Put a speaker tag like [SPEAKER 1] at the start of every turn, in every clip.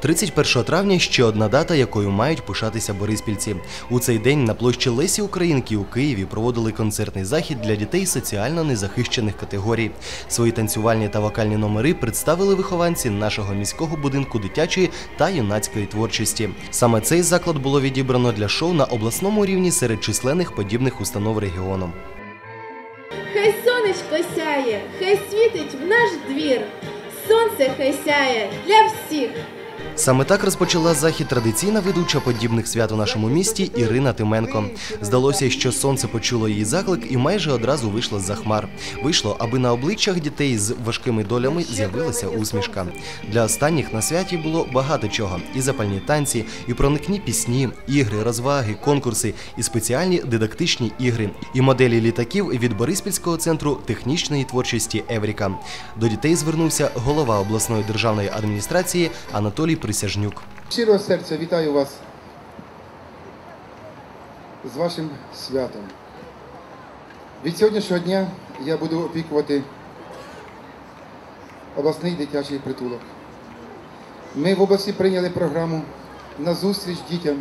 [SPEAKER 1] 31 травня ще одна дата, якою мають пишатися бориспільці. У цей день на площі Лесі Українки у Києві проводили концертний захід для дітей соціально незахищених категорій. Свої танцювальні та вокальні номери представили вихованці нашого міського будинку дитячої та юнацької творчості. Саме цей заклад було відібрано для шоу на обласному рівні серед численних подібних установ регіону.
[SPEAKER 2] Хай сонечко сяє, хай світить в наш двір. Сонце хай сяє для всіх.
[SPEAKER 1] Саме так розпочала захід традиційна ведуча подібних свят у нашому місті Ірина Тименко. Здалося, що сонце почуло її заклик і майже одразу вийшло з-за хмар. Вийшло, аби на обличчях дітей з важкими долями з'явилася усмішка. Для останніх на святі було багато чого: і запальні танці, і проникні пісні, ігри, розваги, конкурси, і спеціальні дидактичні ігри, і моделі літаків від Бориспільського центру технічної творчості Евріка. До дітей звернувся голова обласної державної адміністрації Анатолій Присяжнюк.
[SPEAKER 3] Щирого серця вітаю вас з вашим святом. Від сьогоднішнього дня я буду опікувати обласний дитячий притулок. Ми в області прийняли програму на зустріч дітям.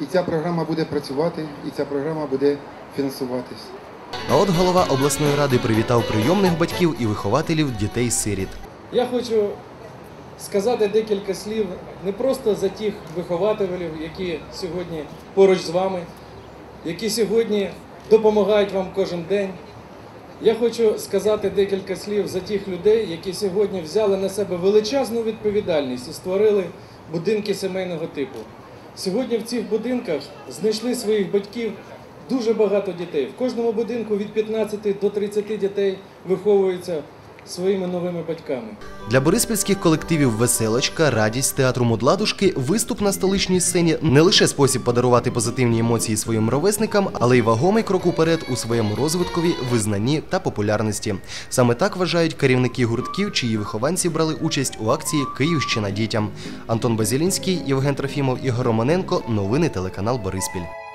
[SPEAKER 3] І ця програма буде працювати, і ця програма буде фінансуватись.
[SPEAKER 1] А от голова обласної ради привітав прийомних батьків і вихователів дітей-сиріт.
[SPEAKER 4] Я хочу сказати декілька слів не просто за тих вихователів, які сьогодні поруч з вами, які сьогодні допомагають вам кожен день. Я хочу сказати декілька слів за тих людей, які сьогодні взяли на себе величезну відповідальність і створили будинки сімейного типу. Сьогодні в цих будинках знайшли своїх батьків дуже багато дітей. В кожному будинку від 15 до 30 дітей виховуються своїми новими батьками.
[SPEAKER 1] Для бориспільських колективів Веселочка, радість театру Мудладушки, виступ на столичній сцені не лише спосіб подарувати позитивні емоції своїм ровесникам, але й вагомий крок уперед у своєму розвиткові, визнанні та популярності. Саме так вважають керівники гуртків, чиї вихованці брали участь у акції Київщина дітям. Антон Базілінський, Євген Трофімов, Ігор Романенко. Новини телеканал Бориспіль.